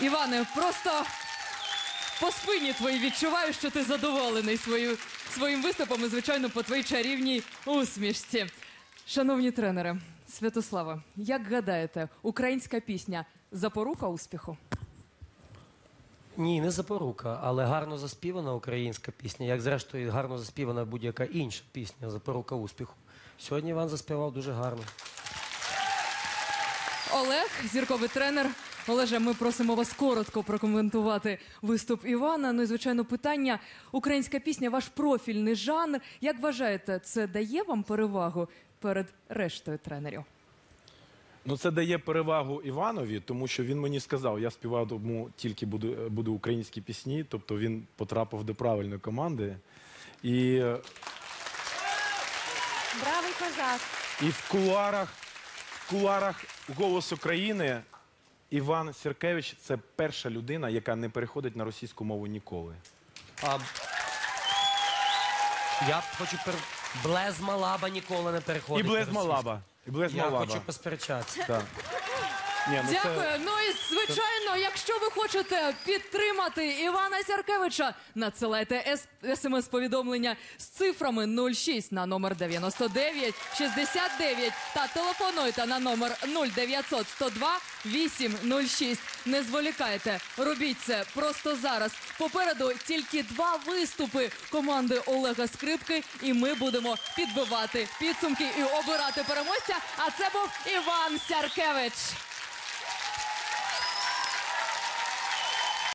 Іване, просто по спині твоїй відчуваю, що ти задоволений свою, своїм виступом і, звичайно, по твоїй чарівній усмішці. Шановні тренери, Святослава, як гадаєте, українська пісня запорука успіху? Ні, не запорука, але гарно заспівана українська пісня, як зрештою гарно заспівана будь-яка інша пісня, запорука успіху. Сьогодні Іван заспівав дуже гарно. Олег, зірковий тренер. Олеже, ми просимо вас коротко прокоментувати виступ Івана. Ну і звичайно, питання: українська пісня, ваш профільний жанр. Як вважаєте, це дає вам перевагу перед рештою тренерів? Ну, це дає перевагу Іванові, тому що він мені сказав, я співатиму тільки буду, буду українські пісні, тобто він потрапив до правильної команди. І, Бравий козак. і в кулуарах, в кулуарах «Голос України» Іван Сіркевич це перша людина, яка не переходить на російську мову ніколи. А... Я хочу пер... Блез Малаба ніколи не І переходить. Блез блезма російську. Малаба. І Блез Я Малаба. хочу посперечатися. Так. Ну Дякую. Ну і звичайно, якщо ви хочете підтримати Івана Сяркевича, надсилайте смс-повідомлення з цифрами 06 на номер 99 69 та телефонуйте на номер 0900 102 806. Не зволікайте, робіть це просто зараз. Попереду тільки два виступи команди Олега Скрипки, і ми будемо підбивати підсумки і обирати переможця. А це був Іван Сяркевич.